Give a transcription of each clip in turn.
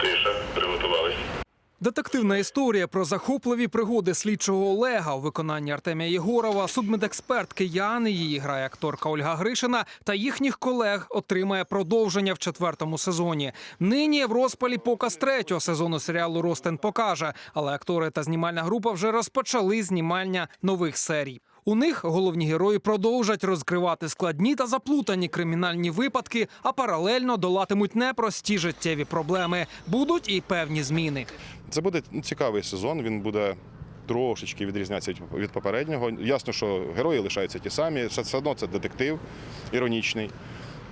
Тиша, приготувались. Детективна історія про захопливі пригоди слідчого Олега у виконанні Артемія Єгорова, судмедекспертки Яни, її грає акторка Ольга Гришина та їхніх колег отримає продовження в четвертому сезоні. Нині в розпалі показ третього сезону серіалу Ростен покаже, але актори та знімальна група вже розпочали знімання нових серій. У них головні герої продовжать розкривати складні та заплутані кримінальні випадки, а паралельно долатимуть непрості життєві проблеми. Будуть і певні зміни. Це буде цікавий сезон. Він буде трошечки відрізнятися від- попереднього. Ясно, що герої лишаються ті самі. Все одно це детектив іронічний.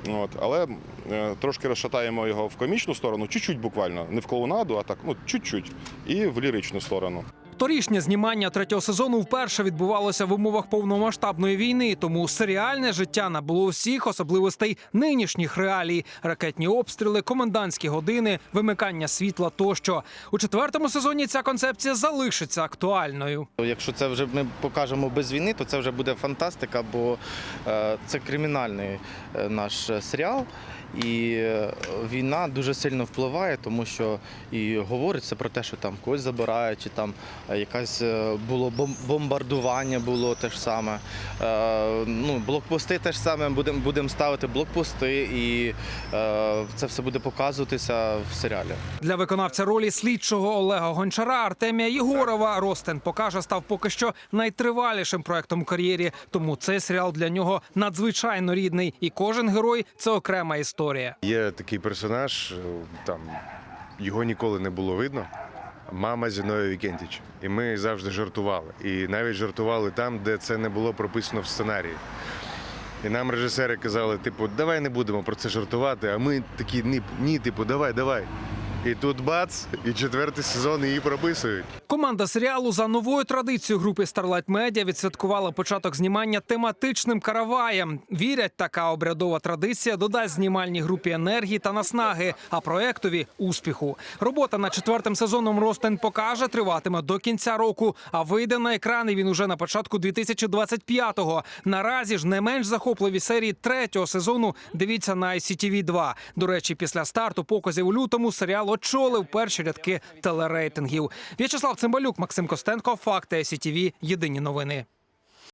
От, але е, трошки розшатаємо його в комічну сторону, чуть-чуть буквально, не в клоунаду, а так, ну чуть-чуть, і в ліричну сторону. Торішнє знімання третього сезону вперше відбувалося в умовах повномасштабної війни, тому серіальне життя набуло всіх особливостей нинішніх реалій: ракетні обстріли, комендантські години, вимикання світла тощо. У четвертому сезоні ця концепція залишиться актуальною. Якщо це вже ми покажемо без війни, то це вже буде фантастика, бо е, це кримінальний е, наш серіал. І е, війна дуже сильно впливає, тому що і говориться про те, що там когось забирають, чи там якась е, було бомбардування було те ж саме. Е, Ну, блокпости теж саме будемо будем ставити блокпости, і е, це все буде показуватися в серіалі. Для виконавця ролі слідчого Олега Гончара Артемія Єгорова Ростен покаже став поки що найтривалішим проектом у кар'єрі. Тому цей серіал для нього надзвичайно рідний, і кожен герой це окрема історія. Є такий персонаж, е, там його ніколи не було видно. Мама Зіною Вікентіч. І ми завжди жартували. І навіть жартували там, де це не було прописано в сценарії. І нам режисери казали, типу, давай не будемо про це жартувати. А ми такі, ні, ні, типу, давай, давай. І тут бац, і четвертий сезон її прописують. Команда серіалу за новою традицією групи Starlight Media відсвяткувала початок знімання тематичним караваєм. Вірять, така обрядова традиція додасть знімальній групі енергії та наснаги, а проектові успіху. Робота над четвертим сезоном Ростен покаже триватиме до кінця року. А вийде на екрани він уже на початку 2025-го. Наразі ж не менш захопливі серії третього сезону. Дивіться на ICTV 2 До речі, після старту показів у лютому серіал очолив перші рядки телерейтингів. В'ячеслав Цимбалюк, Максим Костенко, Факти сітіві. Єдині новини.